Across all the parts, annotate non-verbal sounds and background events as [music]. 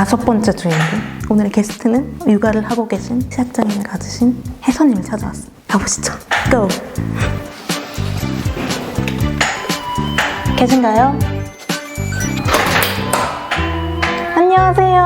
다섯 번째 주인공. 오늘의 게스트는 육아를 하고 계신 시각장애를 가지신 혜선님을 찾아왔습니다. 가보시죠. 고! 계신가요? 안녕하세요.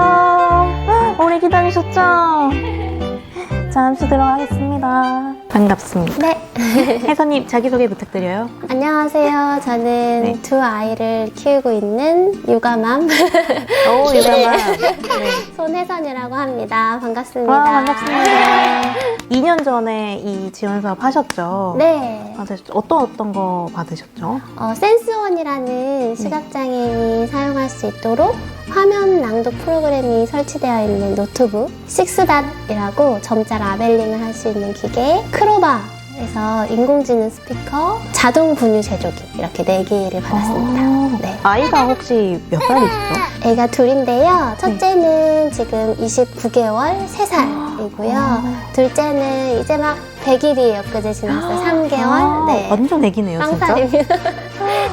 오래 기다리셨죠? [laughs] 잠시 들어가겠습니다. 반갑습니다. 네. [laughs] 혜선님 자기소개 부탁드려요. 안녕하세요. 저는 네. 두 아이를 키우고 있는 육아맘 [laughs] 오, 유감아. 네. [laughs] 손혜선이라고 합니다. 반갑습니다. 와, 반갑습니다. 2년 전에 이 지원 사업 하셨죠? 네. 아, 네. 어떤 어떤 거 받으셨죠? 어, 센스원이라는 시각장애인이 사용할 수 있도록 화면 낭독 프로그램이 설치되어 있는 노트북 식스닷이라고 점자 라벨링을 할 수 있는 기계 크로바 에서 인공지능 스피커 자동 분유 제조기 이렇게 네 개를 받았습니다. 아, 네. 아이가 혹시 몇 살이시죠? 애가 둘인데요. 첫째는 지금 29개월, 3살이고요. 아. 둘째는 이제 막 100일이 엊그제 지났어요. 3개월. 아, 네. 완전 애기네요, 진짜. 빵살입니다.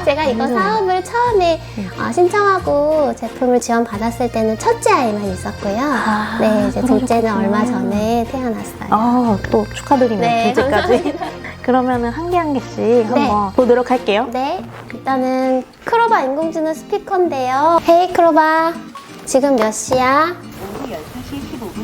제가 이거 완전. 사업을 처음에 네. 어, 신청하고 제품을 지원받았을 때는 첫째 아이만 있었고요. 아, 네, 이제 둘째는 그러셨구나. 얼마 전에 태어났어요. 아, 또 축하드리네요, 네, 둘째까지. [laughs] 그러면은 한 개 한 개씩 한번 보도록 할게요. 네, 일단은 크로바 인공지능 스피커인데요. 헤이 크로바, 지금 몇 시야?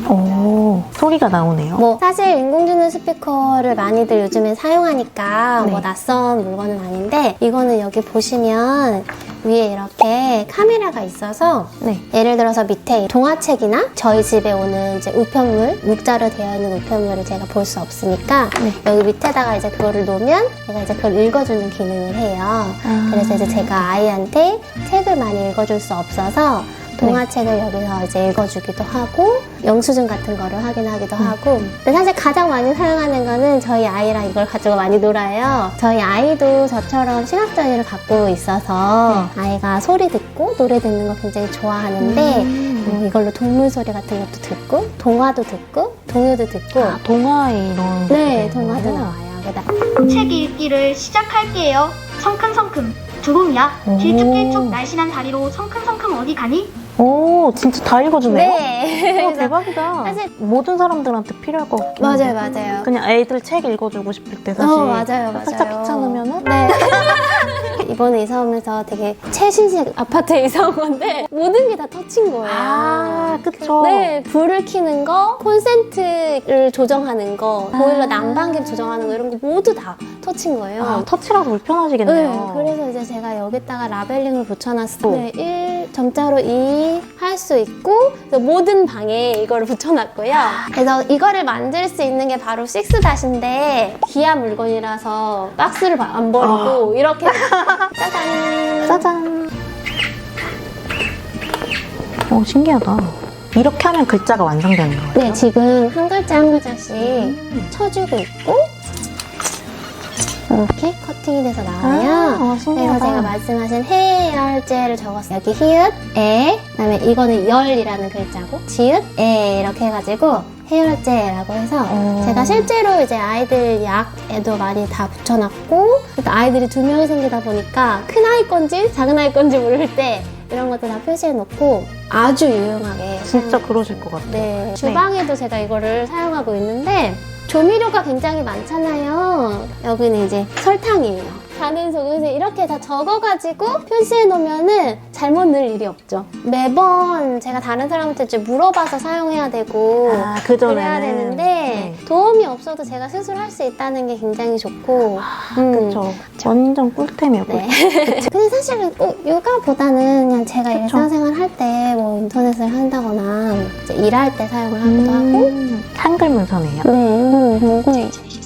오, 소리가 나오네요. 뭐 사실 인공지능 스피커를 많이들 요즘에 사용하니까 네. 뭐 낯선 물건은 아닌데 이거는 여기 보시면 위에 이렇게 카메라가 있어서 네. 예를 들어서 밑에 동화책이나 저희 집에 오는 이제 우편물 묵자로 되어 있는 우편물을 제가 볼 수 없으니까 네. 여기 밑에다가 이제 그거를 놓으면 제가 이제 그걸 읽어주는 기능을 해요. 아. 그래서 이제 제가 아이한테 책을 많이 읽어줄 수 없어서 동화책을 여기서 이제 읽어주기도 하고 영수증 같은 거를 확인하기도 하고 근데 사실 가장 많이 사용하는 거는 저희 아이랑 이걸 가지고 많이 놀아요 저희 아이도 저처럼 시각장애를 갖고 있어서 아이가 소리 듣고 노래 듣는 거 굉장히 좋아하는데 음. 뭐 이걸로 동물 소리 같은 것도 듣고 동화도 듣고 동요도 듣고 아, 동화에 이런. 네 것도 동화도? 나와요 그다 책 읽기를 시작할게요. 성큼성큼. 오. 길쭉길쭉 날씬한 다리로 성큼성큼 어디 가니? 오, 진짜 다 읽어주네요. 네 와, [laughs] 대박이다. 사실- 모든 사람들한테 필요할 것 같긴 맞아요 한데. 맞아요 그냥 애들 책 읽어주고 싶을 때 사실 어, 맞아요, 맞아요. 살짝 귀찮으면은 네. [laughs] 이번에 이사 오면서 되게 최신식 아파트에 이사 온 건데 모든 게 다 터친 거예요. 아, 그쵸. 네, 불을 켜는 거, 콘센트를 조정하는 거, 보일러 아. 난방기 조정하는 거 이런 거 모두 다 터친 거예요. 아, 터치라서 불편하시겠네요. 네, 그래서 이제 제가 여기다가 라벨링을 붙여놨어요. 오. 네, 1 점자로 2 할 수 있고 그래서 모든 방에 이거를 붙여놨고요. 그래서 이거를 만들 수 있는 게 바로 식스닷인데 귀한 물건이라서 박스를 바- 안 버리고 이렇게 [laughs] 짜잔 짜잔. 오, 신기하다. 이렇게 하면 글자가 완성되는 거예요. 네, 지금 한 글자 한 글자씩 음. 쳐주고 있고 이렇게 커팅이 돼서 나와요. 아, 와, 그래서 신기하다. 제가 말씀하신 해열제를 적었어요. 여기 히읗, 에, 그다음에 이거는 열이라는 글자고 지읒, 에 이렇게 해가지고 해열제라고 해서 어. 제가 실제로 이제 아이들 약에도 많이 다 붙여놨고 그러니까 아이들이 두 명이 생기다 보니까 큰 아이 건지 작은 아이 건지 모를 때 이런 것도 다 표시해놓고 아주 유용하게 진짜 그러실 것 같아요. 네. 주방에도 제가 이거를 사용하고 있는데 조미료가 굉장히 많잖아요. 여기는 이제 설탕이에요. 가는 속에서 이렇게 다 적어가지고 표시해 놓으면은 잘못 넣을 일이 없죠. 매번 제가 다른 사람한테 이제 물어봐서 사용해야 되고 아, 그전에는. 그래야 되는데 네. 도움이 없어도 제가 스스로 할 수 있다는 게 굉장히 좋고 음. 그쵸. 완전 꿀템이에요, 꿀템. 네. [laughs] 근데 사실은 꼭 육아보다는 그냥 제가 그쵸. 일상생활 할 때 뭐 인터넷을 한다거나 이제 일할 때 사용을 하기도 하고 음, 한글 문서네요. 네, 그리고 2023, 36일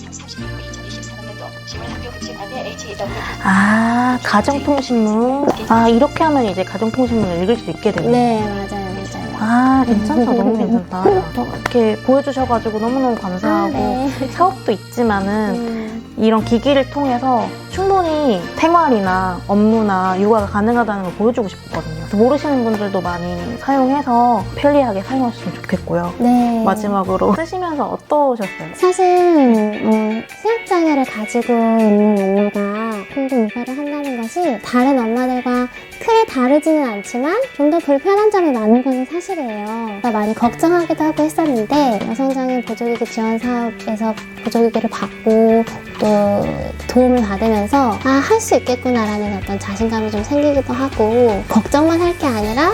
아, 가정통신문. 아, 이렇게 하면 이제 가정통신문을 읽을 수 있게 되네요. 네, 맞아요, 맞아요. 아, 괜찮다. 너무 괜찮다. 이렇게 보여주셔가지고 너무너무 감사하고. 아, 네. 사업도 있지만은 음, 이런 기기를 통해서 충분히 생활이나 업무나 육아가 가능하다는 걸 보여주고 싶거든요. 모르시는 분들도 많이 사용해서 편리하게 사용하셨으면 좋겠고요. 네. 마지막으로 쓰시면서 어떠셨어요? 사실 뭐 시각장애를 가지고 있는 엄마가 혼자 육아를 한다는 것이 다른 엄마들과 크게 다르지는 않지만 좀 더 불편한 점이 많은 것은 사실이에요. 많이 걱정하기도 하고 했었는데 여성장애인 보조기기 지원 사업에서 보조기기를 받고 또 도움을 받으면서 아 할 수 있겠구나라는 어떤 자신감이 좀 생기기도 하고 걱정만 할 게 아니라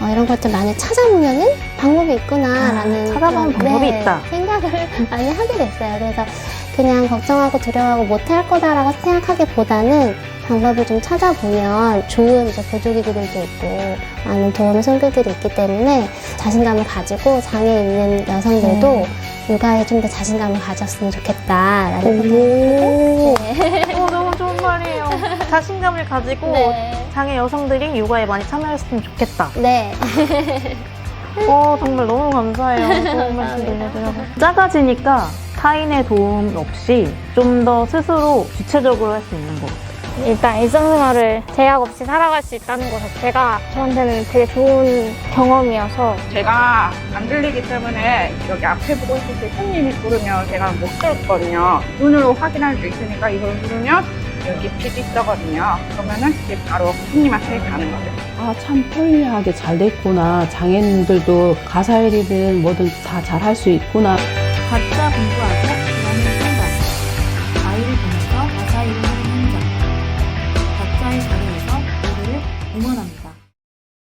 어, 이런 것들 많이 찾아보면은 방법이 있구나라는 아, 찾아보면 그런, 방법이 네, 있다. 생각을 [laughs] 많이 하게 됐어요. 그래서 그냥 걱정하고 두려워하고 못할 거다라고 생각하기보다는 방법을 좀 찾아보면 좋은 이제 보조기구들도 있고 많은 도움 설교들이 있기 때문에 자신감을 가지고 장애 있는 여성들도 육아에 좀 더 자신감을 가졌으면 좋겠다라는 생각이 네. 어, 너무 좋은 말이에요. 자신감을 가지고 [laughs] 네. 장애 여성들이 육아에 많이 참여했으면 좋겠다. 네. [laughs] 어, 정말 너무 감사해요. [laughs] 좋은 말씀 들려드려서. 작아지니까 타인의 도움 없이 좀 더 스스로 주체적으로 할 수 있는 것 같아요. 일단 일상생활을 제약 없이 살아갈 수 있다는 것 자체가 저한테는 되게 좋은 경험이어서 제가 안 들리기 때문에 여기 앞에 보고 있을 때 손님이 부르면 제가 못 들었거든요. 눈으로 확인할 수 있으니까 이걸 누르면 여기 빚 있더거든요. 그러면은 이게 바로 손님한테 가는 거죠. 아, 참 편리하게 잘 됐구나. 장애인들도 가사일이든 뭐든 다 잘 할 수 있구나. 가짜 공부